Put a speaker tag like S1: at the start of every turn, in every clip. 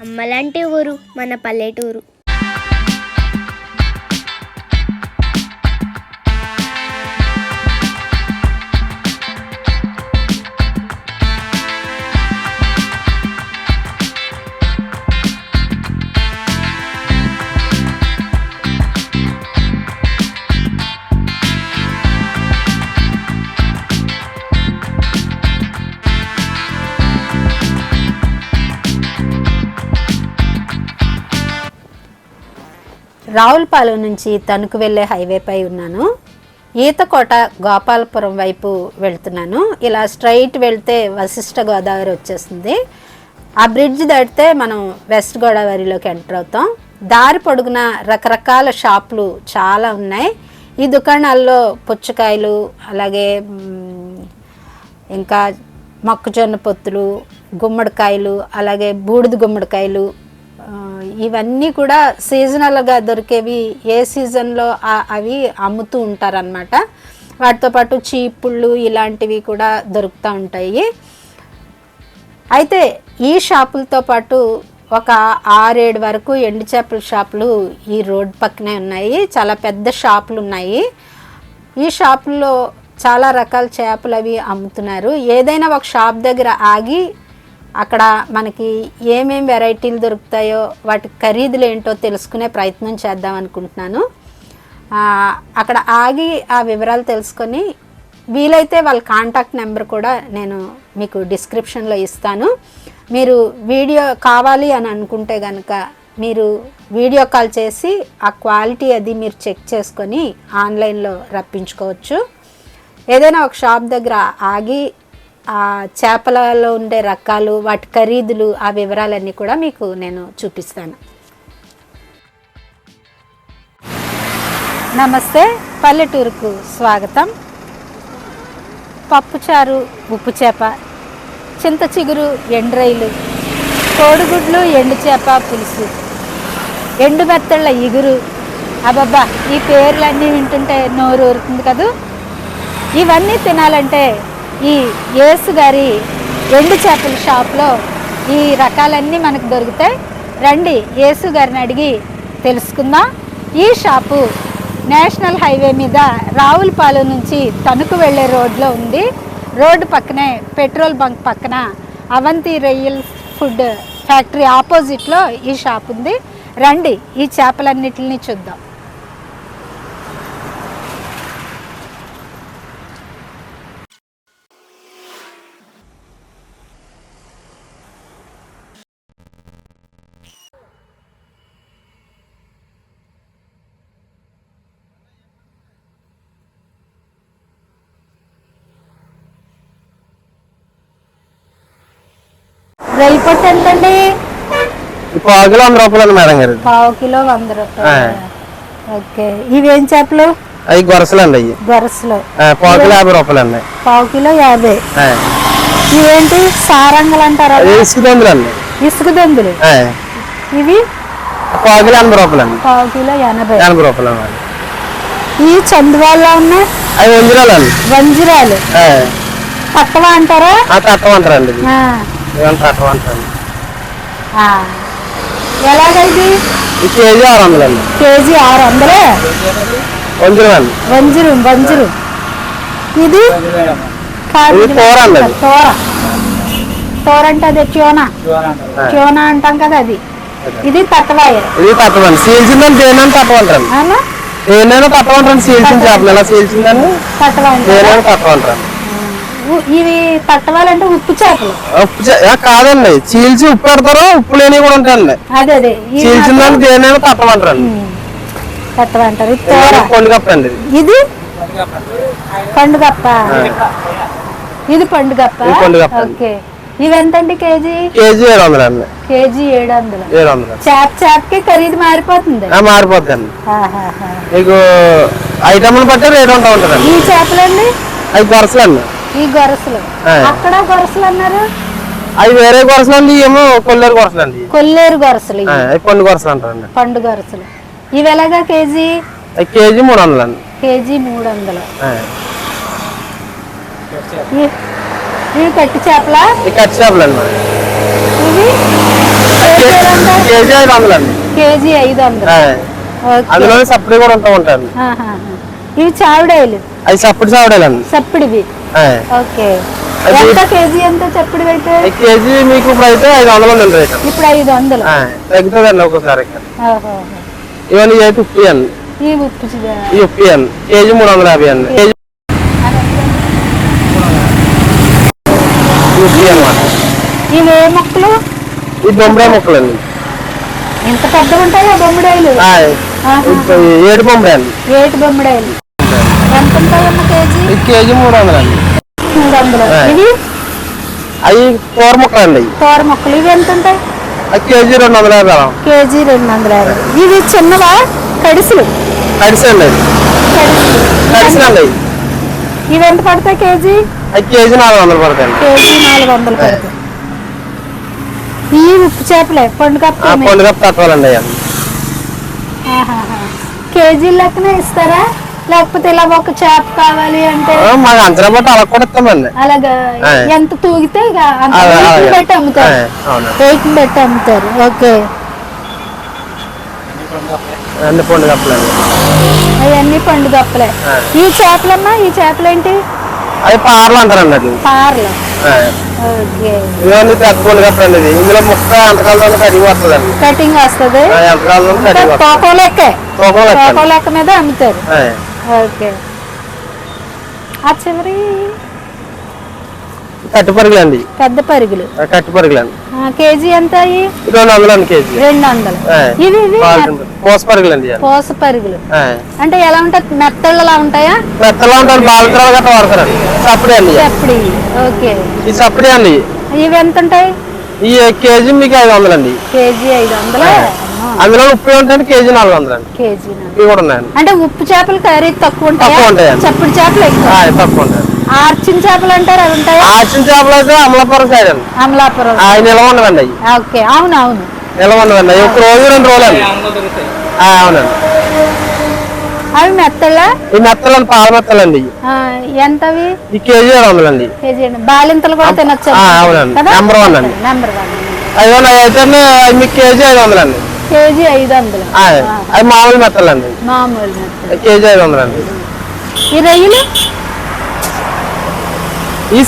S1: అమ్మలాంటి ఊరు మన పల్లెటూరు.
S2: రావులపాలెం నుంచి తణుకు వెళ్ళే హైవేపై ఉన్నాను. ఈతకోట గోపాలపురం వైపు వెళ్తున్నాను. ఇలా స్ట్రైట్ వెళ్తే వశిష్ఠ గోదావరి వచ్చేస్తుంది. ఆ బ్రిడ్జ్ దాటితే మనం వెస్ట్ గోదావరిలోకి ఎంటర్ అవుతాం. దారి పొడుగున రకరకాల షాపులు చాలా ఉన్నాయి. ఈ దుకాణాల్లో పుచ్చకాయలు అలాగే ఇంకా మొక్కజొన్న పొత్తులు గుమ్మడికాయలు అలాగే బూడిద గుమ్మడికాయలు ఇవన్నీ కూడా సీజనల్గా దొరికేవి ఏ సీజన్లో అవి అమ్ముతూ ఉంటారనమాట వాటితో పాటు చీపుళ్ళు ఇలాంటివి కూడా దొరుకుతూ ఉంటాయి. అయితే ఈ షాపులతో పాటు ఒక ఆరేడు వరకు ఎండు చేపల షాపులు ఈ రోడ్ పక్కనే ఉన్నాయి. చాలా పెద్ద షాపులు ఉన్నాయి. ఈ షాపుల్లో చాలా రకాల చేపలు అవి అమ్ముతున్నారు. ఏదైనా ఒక షాప్ దగ్గర ఆగి అక్కడ మనకి ఏమేం వెరైటీలు దొరుకుతాయో వాటి ఖరీదులు ఏంటో తెలుసుకునే ప్రయత్నం చేద్దాం అనుకుంటున్నాను. అక్కడ ఆగి ఆ వివరాలు తెలుసుకొని వీలైతే వాళ్ళ కాంటాక్ట్ నెంబర్ కూడా నేను మీకు డిస్క్రిప్షన్లో ఇస్తాను. మీరు వీడియో కావాలి అని అనుకుంటే కనుక మీరు వీడియో కాల్ చేసి ఆ క్వాలిటీ అది మీరు చెక్ చేసుకొని ఆన్లైన్లో రప్పించుకోవచ్చు. ఏదైనా ఒక షాప్ దగ్గర ఆగి ఆ చేపలలో ఉండే రకాలు వాటి ఖరీదులు ఆ వివరాలన్నీ కూడా మీకు నేను చూపిస్తాను. నమస్తే పల్లెటూరుకు స్వాగతం. పప్పుచారు ఉప్పు చేప చింత చిగురు ఎండ్రైలు కోడిగుడ్లు ఎండు చేప పులుసు ఎండు మెత్తళ్ళ ఇగురు. అబ్బబ్బా ఈ పేర్లన్నీ వింటుంటే నోరు ఊరుతుంది కదూ? ఇవన్నీ తినాలంటే ఈ యేసు గారి ఎండు చేపల షాప్లో ఈ రకాలన్నీ మనకు దొరుకుతాయి. రండి యేసు గారిని అడిగి తెలుసుకుందాం. ఈ షాపు నేషనల్ హైవే మీద రావులపాలెం నుంచి తణుకు వెళ్ళే రోడ్లో ఉంది. రోడ్డు పక్కనే పెట్రోల్ బంక్ పక్కన అవంతి రొయ్యల్ ఫుడ్ ఫ్యాక్టరీ ఆపోజిట్లో ఈ షాప్ ఉంది. రండి ఈ చేపలన్నిటిని చూద్దాం. రొయ్య పొట్టు ఎంతండి?
S3: ఈ పావు కిలో వంద రూపాయలు మేడం గారు.
S2: పావు కిలో వంద రూపాయలు? ఓకే. ఇవేం చేపలు?
S3: అవి గొరసలు అండి అవి.
S2: గొరసలు.
S3: పావు కిలో యాభై రూపాయలు అండి.
S2: పావు కిలో యాభై. ఇవేంటి? సారంగలు అంటారా?
S3: ఇసుక దొందులు అండి.
S2: ఇసుక దొందులు? ఇవి?
S3: పావు కిలో ఎనభై రూపాయలు అండి.
S2: పావు కిలో ఎనభై.
S3: ఎనభై రూపాయలు అండి.
S2: ఈ చందువాళ్ళ ఉన్నాయి
S3: అవి వంజరాలు అండి.
S2: వంజిరాలు. పట్టవా అంటారా?
S3: తట్టమంటారండి ఇది
S2: ఎలాగైంది?
S3: ఈ కేజీ ఆరు
S2: కేజీ ఆరు వందలే?
S3: వంజరం అండి
S2: వంజరు వంజరు. ఇది?
S3: తోర అది.
S2: తోర. అంటే అదే చోనా చోనా అంటాం కదా అది. ఇది
S3: సీల్చిందని దేనని సీల్చిన చేపలు ఎలా సీల్చిందని దేనైనా
S2: ఇవి తట్టవాలంటే ఉప్పు చేపలు.
S3: ఉప్పు కాదండి. చీల్చి ఉప్పు పెడతారు ఉప్పు లేనివి కూడా ఉంటాయండి.
S2: అదే అదే. ఇవి
S3: చీల్చిందని దేనైనా
S2: ఇది తోర.
S3: కొండు కప్పండి ఇది.
S2: ఇది? పండుగప్ప. ఇది పండుగప్ప?
S3: పండుగప్ప.
S2: ఓకే. ఇవి ఎంతండి కేజీ?
S3: కేజీ ఏడు వందలు అండి.
S2: కేజీ ఏడు వందలు.
S3: ఏడు వందలు.
S2: చేప చేపకి ఖరీదు మారిపోతుంది.
S3: ఆ, మారిపోద్దండి.
S2: ఆహాహా.
S3: మీకు ఐటమ్లు బట్టి రేట్ ఉంటా ఉంటుందండి.
S2: ఈ చేపలండి?
S3: అవి గొరసలు అండి
S2: ఈ గొరసలు. అక్కడ గొరసలు అన్నారు?
S3: అవి వేరే గొరసలు అండి ఏమో కొల్లేరు గొరసలు అండి
S2: కొల్లేరు గొరసలు
S3: పండు గొరసలు అంటారండి.
S2: పండు గొరసలు. ఇవి ఎలాగా కేజీ?
S3: కేజీ మూడు వందలు అండి
S2: కేజీ మూడు వందలు. ఇవి- కట్టి చేపలా?
S3: కచ్చి చేపలు అండి.
S2: ఇవి కేజీ
S3: ఐదు వందలు. అండి
S2: కేజీ ఐదు వందలు.
S3: అందులో సపరేట్ కూడా ఉంటా
S2: ఆహాహా. ఇవి చావిడాయిలు
S3: అవి సపరేట్ సావడాలండి
S2: చప్పిడివి
S3: ఆ,
S2: ఓకే. ఎంత కేజీ ఎంత చప్పిడి అయితే
S3: ఈ కేజీ మీకు ఇప్పుడు అయితే ఐదు వందలు ఉంది రేట్.
S2: ఇప్పుడు ఐదు వందలు.
S3: ఒక్కోసారి. ఇవన్నీ అండి
S2: ఈ
S3: అండి కేజీ మూడు వందల యాభై అండి. కేజీ
S2: ఇవి ఏ మొక్కలు?
S3: ఈ బొమ్మరాయి ముక్కలండి.
S2: ఎంత పెద్దగా ఉంటాయో బొమ్మిడాయిలు?
S3: ఏడు బొమ్మరాయి అండి
S2: ఏటి బొమ్మిడాయిలు. ఎంత ఉంటాయమ్మ కేజీ?
S3: కేజీ మూడు వందలు అండి
S2: మూడు వందలు. ఇవి?
S3: అవి కూర ముక్కలు అండి
S2: కూర మొక్కలు. ఇవి ఎంత ఉంటాయి
S3: కేజీ రెండు వందల యాభై
S2: కేజీ రెండు వందల యాభై ఇవి చిన్నవా? కడిసులు?
S3: కడిసండి కడిసండి
S2: ఇవి ఎంత పడతాయి కేజీ?
S3: కేజీ నాలుగు వందలు పడతాయండి.
S2: కేజీ నాలుగు వందలు పడతాయి. ఈ ఉప్పు చేపలే? పండుగ
S3: పండుగ అవి
S2: కేజీ లెక్కనే ఇస్తారా? లేకపోతే ఇలా ఒక చేప కావాలి అంటే
S3: మాకు అంచనా బట్టి అలా కూడా ఇస్తామండి.
S2: అలాగా. ఎంత తూగితే ఇక అంత
S3: అలా,
S2: weight ని
S3: అలాగే.
S2: బట్టి అమ్ముతారు.
S3: ఆ, అవునండి.
S2: వెయిట్ని బట్టి అమ్ముతారు. ఓకే. అవన్నీ పండుగ అప్పలే
S3: ఆ.
S2: ఈ చేపలమ్మా ఈ చేపలేంటి?
S3: అవి పార్లు అంటారండి అది
S2: పార్లు.
S3: ఆ,
S2: ఓకే.
S3: ఇవన్నీ పెద్ద పండుగ అప్పులండి ఇది ఇందులో ముక్క ఎంతకాలంలో కడిగి వస్తుందండి.
S2: కటింగ్ వస్తుంది.
S3: ఆ, ఎంతకాలంలో కడిగి వస్తుంది.
S2: తోకో లెక్కే.
S3: తూకం
S2: తోకో
S3: లెక్క
S2: లెక్క మీద అమ్ముతారు. ఓకే. ఆ చివరి?
S3: కట్టి పరుగులు అండి.
S2: పెద్ద పరుగులు.
S3: ఆ, కట్టి పరుగులు అండి.
S2: కేజీ ఎంత అయ్యి
S3: రెండు వందలు అండి కేజీ.
S2: రెండు వందలు. ఇవి ఇవి
S3: పోస పరుగులు అండి.
S2: పోస పరుగులు. అంటే ఎలా ఉంటాయి? మెత్తళ్ళలా ఉంటాయా?
S3: మెత్తలో ఉంటారు బాలతరాలు గట్రా వాడతారండి సప్పుడే అండి ఇవి.
S2: చెప్పడి ఓకే.
S3: ఈ సప్పుడే అండి
S2: ఇవి. ఎంత ఉంటాయి
S3: ఈ కేజీ మీకు ఐదు వందలు అండి.
S2: కేజీ ఐదు వందలే
S3: అందులో ఉప్పు ఉంటాయండి కేజీ నాలుగు వందలు అండి
S2: కేజీ నా-
S3: ఇవి కూడా ఉన్నాయండి.
S2: అంటే ఉప్పు చేపలు ఖరీదు తక్కువ ఉంటాయా?
S3: తక్కువ ఉంటాయండి.
S2: చప్పుడు చేపలు ఎక్కువ.
S3: ఆ, తక్కువ ఉంటాయి
S2: ఆర్చిన్ చేపలు అంటారు అవి ఉంటాయా?
S3: ఆచిన చేపలు అయితే అమలాపురం సైడ్ అండి.
S2: అమలాపురం.
S3: ఆ, నిల్వ ఉండదండి అవి.
S2: ఓకే అవును అవును
S3: నిల్వ ఉండదండి అవి. ఒక రోజు రెండు రోజులు అండి. ఆ, అవునండి.
S2: అవి మెత్తళ్ళ
S3: ఈ మెత్తలు పాల మెత్తలు అండి ఇవి.
S2: ఎంతవి?
S3: ఈ కేజీ ఏడు వందలు అండి
S2: కేజీ అండి బాలింతలు కూడా తినొచ్చు?
S3: ఆ, అవునండి. Number one అండి.
S2: నెంబర్ వన్
S3: అవి అయితే అవి మీకు కేజీ ఐదు వందలు అండి
S2: కేజీ ఐదు వందలు.
S3: అవి మామూలు మెత్తలు అండి.
S2: మామూలు మెత్తలు.
S3: కేజీ ఐదు వందలు అండి.
S2: ఈ రొయ్యలు
S3: ఈ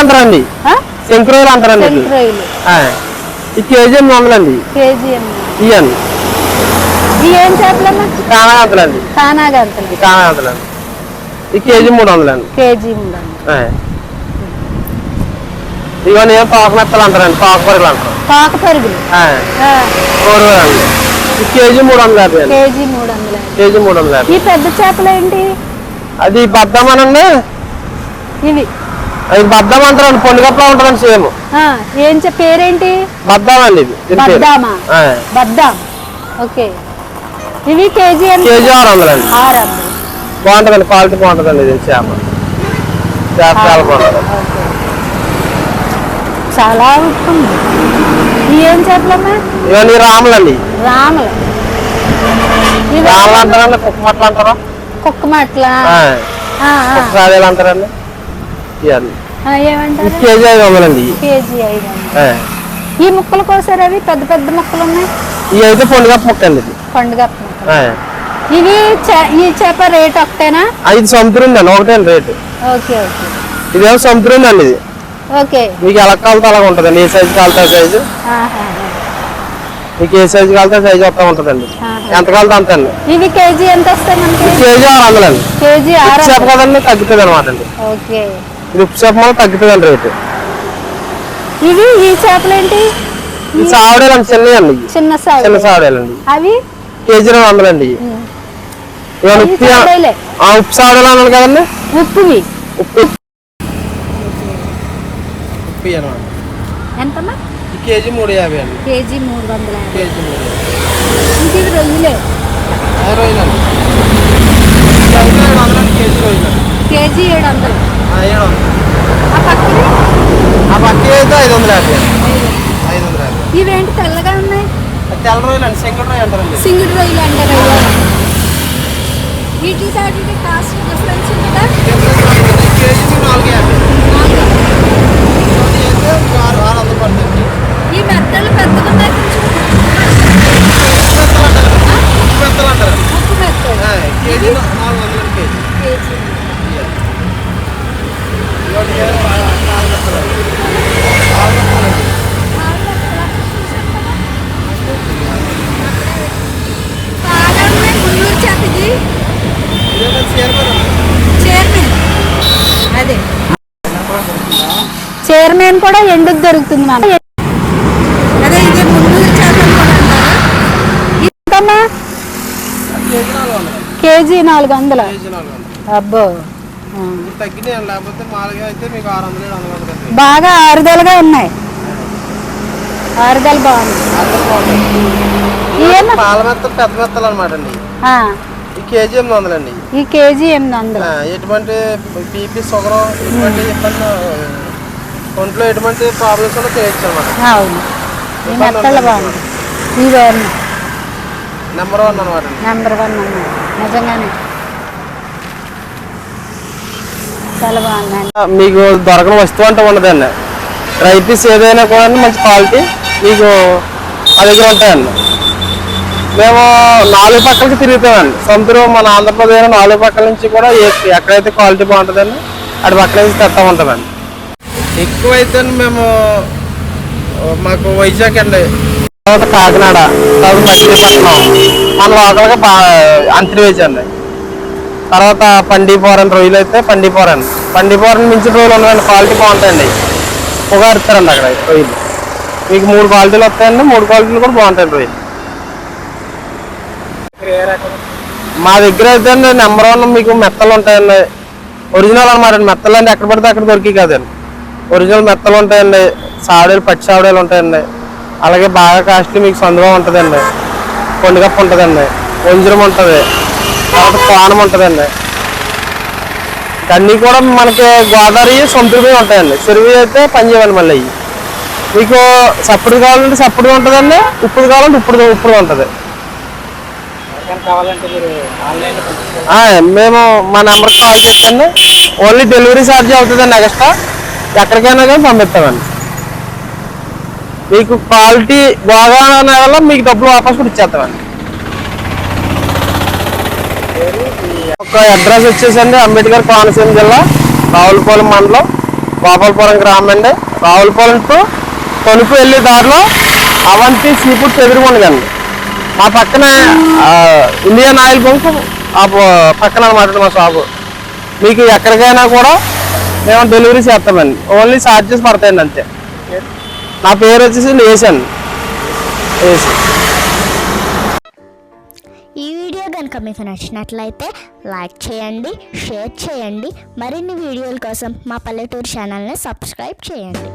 S3: అంటారండి.
S2: ఆ?
S3: శంకురాయలు అంటారండి వీటిని.
S2: రొయ్యలు
S3: ఆ, ఈ కేజీ ఎనిమిది వందలు అండి
S2: కేజీ
S3: ఇవ్వండి
S2: ఇవి ఏం చేపలమ్మా?
S3: కానాగంతలు అండి
S2: కానాగంతలు.
S3: కానాగంతలు అండి ఈ కేజీ మూడు వందలు అండి
S2: కేజీ మూడు వందలు.
S3: ఇవన్నీ ఏం పాక మెత్తలు అంటారండి పాక పరుగులు అంటారు.
S2: పాక పరుగులు?
S3: కూరగాయలు అండి. కేజీ మూడు వందల యాభై
S2: కేజీ మూడు వందలు
S3: కేజీ మూడు వందల యాభై
S2: ఈ పెద్ద చేపలు ఏంటి?
S3: అది బద్దమనండి.
S2: ఇవి.
S3: అది బద్దం అంటారండి పొండుగప్పలా ఉంటారండి సేమ్.
S2: ఏం చె పేరేంటి?
S3: బద్దం అండి ఇది.
S2: బద్దామా? బద్దాం. ఓకే. ఇవి కేజీ
S3: కేజీ ఆరు వందలు అండి.
S2: ఆరు వందలు.
S3: బాగుంటుందండి క్వాలిటీ బాగుంటుందండి ఇది చేప. చేప చాలా బాగుంటుంది.
S2: చాలా. ఇవి ఏం చేపలమ్మా
S3: ఇవన్నీ రాములండి
S2: రాములు
S3: రాములు. అంటారండి కుక్క మట్టలు అంటారా?
S2: కుక్క మట్ల
S3: ఆ,
S2: ఆ, ఆ.
S3: కుక్క రాజాలు అంటారండి. ఇవన్నీ
S2: ఏమంటారు?
S3: కేజీ ఐదు వందలండి.
S2: కేజీ ఐదు వందలు. ఈ ముక్కలు కోసారు అవి? పెద్ద పెద్ద ముక్కలు ఉన్నాయి?
S3: ఇవి అయితే పొండుగప్ప ముక్క అండి ఇది.
S2: పండుగ
S3: ఆ,
S2: ఇవి ఈ చేప రేట్ ఒకటేనా
S3: సముద్రం అండి ఒకటే రేటు.
S2: Okay okay.
S3: ఇదేమో సముద్రం అండి ఇది.
S2: ఓకే.
S3: మీకు ఎలా కాలితే అలా ఉంటుందండి. ఏ సైజు కాలితే సైజు. మీకు ఏ సైజు కాలితే సైజు వస్తూ ఉంటుందండి. ఎంత కాలితే అంత అండి.
S2: ఇవి కేజీ ఎంత వస్తాయి మనకి?
S3: కేజీ ఆరు వందలండి.
S2: కేజీ ఆరు
S3: ఉప్పు చేప
S2: వందలు.
S3: కదండి తగ్గుతుంది అనమాట అండి.
S2: ఓకే.
S3: ఇది ఉప్పు చేప తగ్గుతుంది అండి రేటు.
S2: ఇవి ఈ చేపలు ఏంటి
S3: సావడేలండి చిన్నవి అండి.
S2: చిన్న
S3: చిన్న సావడేలండి
S2: అవి?
S3: కేజీ రెండు వందలండి ఉప్పు ఉప్పు సావడేలు అన్నాను కదండి.
S2: ఉప్పువి.
S3: ఉప్పు ఉప్పు అనమాట
S2: ఎంతమ్మా
S3: ఈ కేజీ మూడు యాభై అండి
S2: కేజీ మూడు వందల యాభై
S3: కేజీ మూడు
S2: ఇంక ఇవి రొయ్యలే
S3: యాభై రోజులండి ఏడు వందలండి కేజీ రోజులండి
S2: కేజీ ఏడు వందలు
S3: ఏడు వందలు
S2: ఆ పక్కన
S3: ఆ పక్క అయితే ఐదు వందల యాభై అండి ఐదు వందల యాభై
S2: ఇవేంటి తెల్లగా ఉన్నాయి
S3: అది తెల్ల రోజులు అండి సెంకల్ రోజు అంటారండి
S2: సింగిల్ రొయ్యలు అంటారు వీటి వాటికి కాస్ట్ డిఫరెన్స్ ఉంటుందా
S3: కేజీ నాలుగు యాభై
S2: చైర్మన్ కూడా ఎండుకు దొరుకుతుంది మ్యామ్?
S4: అదే ఇది ముందు
S2: ఎంతమ్మా? కేజీ నాలుగు వందల? అబ్బో. బాగా ఆరుదలుగా ఉన్నాయి. ఆరుదలు బాగుంది.
S3: పెద్ద మెత్తలు అనమాట అండి. ఈ కేజీ ఎనిమిది వందలండి.
S2: ఈ కేజీ ఎనిమిది వందలు.
S3: ఆ, ఎటువంటి బీపీ షుగర్ ఎటువంటి ఇబ్బంది ఒంట్లో ఎటువంటి ప్రాబ్లమ్స్ ఉన్నా చేయొచ్చు అనమాట
S2: అవును. ఈ మెత్తలు బాగుంది. ఈ బాగుంది
S3: నెంబర్ వన్ అనమాట
S2: నెంబర్ వన్ నిజంగానే. చాలా
S3: మీకు దొరకని వస్తువు అంటే ఉండదండి. డ్రై పీస్ ఏదైనా కూడా మంచి క్వాలిటీ మీకు దగ్గర ఉంటాయండి. మేము నాలుగు పక్కలకి తిరుగుతామండి. సొంతూరు మన ఆంధ్రప్రదేశ్ నాలుగు పక్కల నుంచి కూడా ఎక్కడైతే క్వాలిటీ బాగుంటుందండి అటు పక్క నుంచి తెస్తా ఉంటామండి ఎక్కువైతే మేము మాకు వైజాగ్ అండి. తర్వాత కాకినాడ తర్వాత మచిలీపట్నం. మన లోకల్గా బా అంతర్వేజ్ అండి. తర్వాత పండిపోరన్ రొయ్యలు అయితే పండిపోరన్ పండిపోరన్ మించిన రొయ్యలు ఉన్నాయండి క్వాలిటీ బాగుంటాయండి. పొగారుతారండి అక్కడ రొయ్యలు. మీకు మూడు క్వాలిటీలు వస్తాయండి మూడు క్వాలిటీలు కూడా బాగుంటాయండి రొయ్యలు. మా దగ్గర అయితే నెంబర్ వన్ మీకు మెత్తలు ఉంటాయండి. ఒరిజినల్ అనమాట మెత్తలు అండి ఎక్కడ పడితే అక్కడ దొరికి కదండి. ఒరిజినల్ మెత్తలు ఉంటాయండి. సాడేలు పచ్చి సాడేలు ఉంటాయండి. అలాగే బాగా కాస్ట్లీ మీకు సందుగా ఉంటుందండి. కొండగప్ప ఉంటుందండి. వంజరం ఉంటుంది. తర్వాత కోణం ఉంటుందండి. అన్నీ కూడా మనకి గోదావరి సొంతవి ఉంటాయండి. చెరువు అయితే పని చేయాలి మళ్ళీ. మీకు సప్పుడు కావాలంటే సప్పుడు ఉంటుందండి. ఇప్పుడు కావాలంటే ఇప్పుడు ఇప్పుడు ఉంటుంది. మేము మా నెంబర్కి కాల్ చేయండి ఓన్లీ డెలివరీ ఛార్జ్ అవుతుందండి ఎక్స్ట్రా. ఎక్కడికైనా కానీ పంపిస్తామండి. మీకు క్వాలిటీ బాగా అనే వల్ల మీకు డబ్బులు వాపస్ కూడా ఇచ్చేస్తామండి. ఒక అడ్రస్ వచ్చేసండి అంబేద్కర్ కోనసీమ జిల్లా రావులపాలెం మండలం గోపాలపురం గ్రామం అండి. రావులపాలెం టు తణుకు వెళ్ళే దారిలో అవంతి సీ ఫుడ్స్ ఎదురుగుండదండి. మా పక్కన ఇండియన్ ఆయిల్ పంప్ ఆ పక్కన అనమాట మా షాపు. మీకు ఎక్కడికైనా కూడా మేము డెలివరీ చేస్తామండి. ఓన్లీ ఛార్జెస్ పడతాయండి అంతే. నా పేరు వచ్చేసి లేసండి లేసి
S1: ఈ వీడియో కనుక మీకు నచ్చినట్లయితే లైక్ చేయండి షేర్ చేయండి. మరిన్ని వీడియోల కోసం మా పల్లెటూరు ఛానల్ని సబ్స్క్రైబ్ చేయండి.